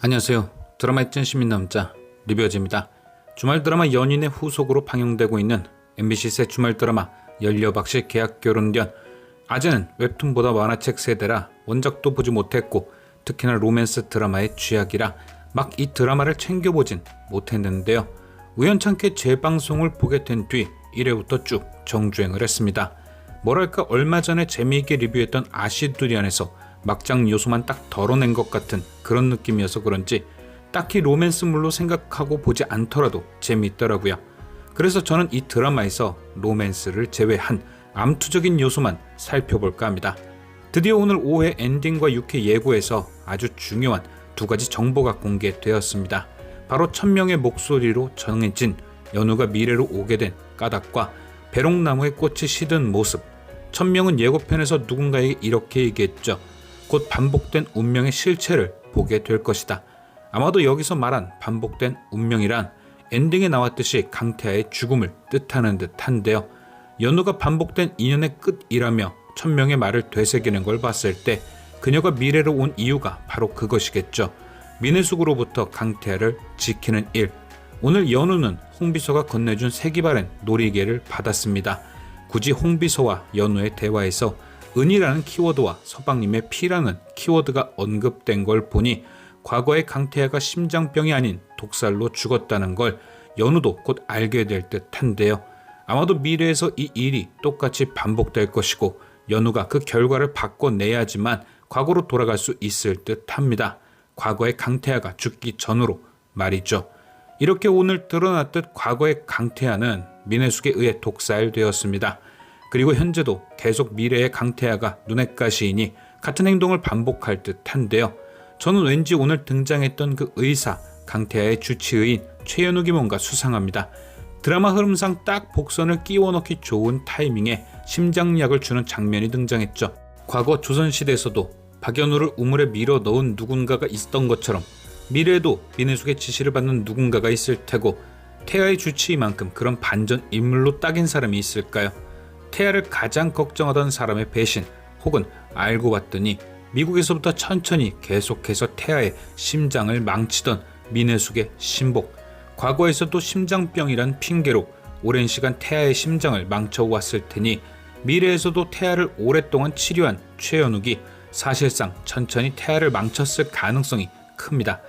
안녕하세요. 드라마의 찐 시민 남자 리뷰어즈입니다. 주말 드라마 연인의 후속으로 방영되고 있는 MBC 새 주말 드라마 열려박씨 계약 결혼전 아재는 웹툰보다 만화책 세대라 원작도 보지 못했고 특히나 로맨스 드라마의 쥐약이라 막 이 드라마를 챙겨보진 못했는데요. 우연찮게 재방송을 보게 된 뒤 1회부터 쭉 정주행을 했습니다. 뭐랄까 얼마 전에 재미있게 리뷰했던 아시두리안에서 막장 요소만 딱 덜어낸 것 같은 그런 느낌이어서 그런지 딱히 로맨스물로 생각하고 보지 않더라도 재미있더라고요. 그래서 저는 이 드라마에서 로맨스를 제외한 암투적인 요소만 살펴볼까 합니다. 드디어 오늘 5회 엔딩과 6회 예고에서 아주 중요한 두 가지 정보가 공개되었습니다. 바로 천명의 목소리로 정해진 연우가 미래로 오게 된 까닭과 배롱나무의 꽃이 시든 모습. 천명은 예고편에서 누군가에게 이렇게 얘기했죠. 곧 반복된 운명의 실체를 보게 될 것이다. 아마도 여기서 말한 반복된 운명이란 엔딩에 나왔듯이 강태하의 죽음을 뜻하는 듯한데요. 연우가 반복된 인연의 끝이라며 천명의 말을 되새기는 걸 봤을 때 그녀가 미래로 온 이유가 바로 그것이겠죠. 민혜숙으로부터 강태하를 지키는 일. 오늘 연우는 홍비서가 건네준 세기바랜 놀이개를 받았습니다. 굳이 홍비서와 연우의 대화에서 은이라는 키워드와 서방님의 피라는 키워드가 언급된 걸 보니 과거의 강태하가 심장병이 아닌 독살로 죽었다는 걸 연우도 곧 알게 될 듯한데요. 아마도 미래에서 이 일이 똑같이 반복될 것이고 연우가 그 결과를 바꿔내야지만 과거로 돌아갈 수 있을 듯합니다. 과거의 강태하가 죽기 전으로 말이죠. 이렇게 오늘 드러났듯 과거의 강태하는 민혜숙에 의해 독살되었습니다. 그리고 현재도 계속 미래의 강태하가 눈엣 가시이니 같은 행동을 반복할 듯한데요. 저는 왠지 오늘 등장했던 그 의사 강태하의 주치의인 최현욱이 뭔가 수상합니다. 드라마 흐름상 딱 복선을 끼워 넣기 좋은 타이밍에 심장약을 주는 장면이 등장했죠. 과거 조선시대에서도 박연우를 우물에 밀어 넣은 누군가가 있었던 것처럼 미래에도 민혜숙의 지시를 받는 누군가가 있을 테고 태아의 주치의만큼 그런 반전 인물로 딱인 사람이 있을까요? 태아를 가장 걱정하던 사람의 배신 혹은 알고 봤더니 미국에서부터 천천히 계속해서 태아의 심장을 망치던 민혜숙의 신복 과거에서도 심장병이란 핑계로 오랜 시간 태아의 심장을 망쳐왔을 테니 미래에서도 태아를 오랫동안 치료한 최연욱이 사실상 천천히 태아를 망쳤을 가능성이 큽니다.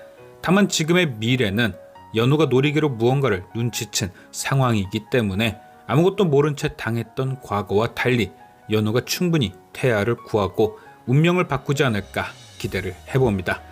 다만 지금의 미래는 연우가 놀이기로 무언가를 눈치챈 상황이기 때문에 아무것도 모른 채 당했던 과거와 달리 연우가 충분히 태아를 구하고 운명을 바꾸지 않을까 기대를 해봅니다.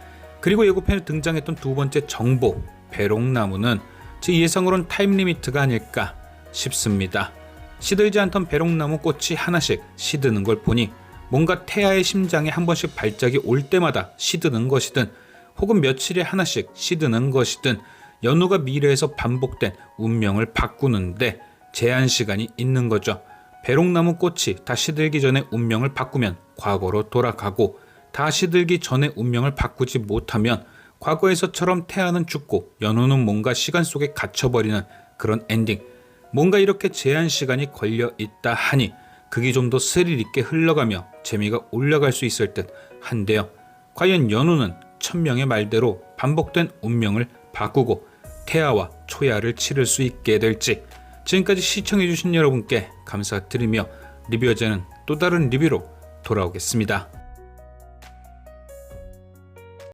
그리고 예고편에 등장했던 두 번째 정보 배롱나무는 제 예상으론 타임리미트가 아닐까 싶습니다. 시들지 않던 배롱나무 꽃이 하나씩 시드는 걸 보니 뭔가 태아의 심장에 한 번씩 발작이 올 때마다 시드는 것이든 혹은 며칠에 하나씩 시드는 것이든 연우가 미래에서 반복된 운명을 바꾸는데 제한 시간이 있는 거죠. 배롱나무 꽃이 다 시들기 전에 운명을 바꾸면 과거로 돌아가고 다 시들기 전에 운명을 바꾸지 못하면 과거에서처럼 태아는 죽고 연우는 뭔가 시간 속에 갇혀버리는 그런 엔딩. 뭔가 이렇게 제한 시간이 걸려 있다 하니 그게 좀 더 스릴 있게 흘러가며 재미가 올라갈 수 있을 듯 한데요. 과연 연우는 천명의 말대로 반복된 운명을 바꾸고 태아와 초야를 치를 수 있게 될지 지금까지 시청해주신 여러분께 감사드리며 리뷰어제는 또 다른 리뷰로 돌아오겠습니다.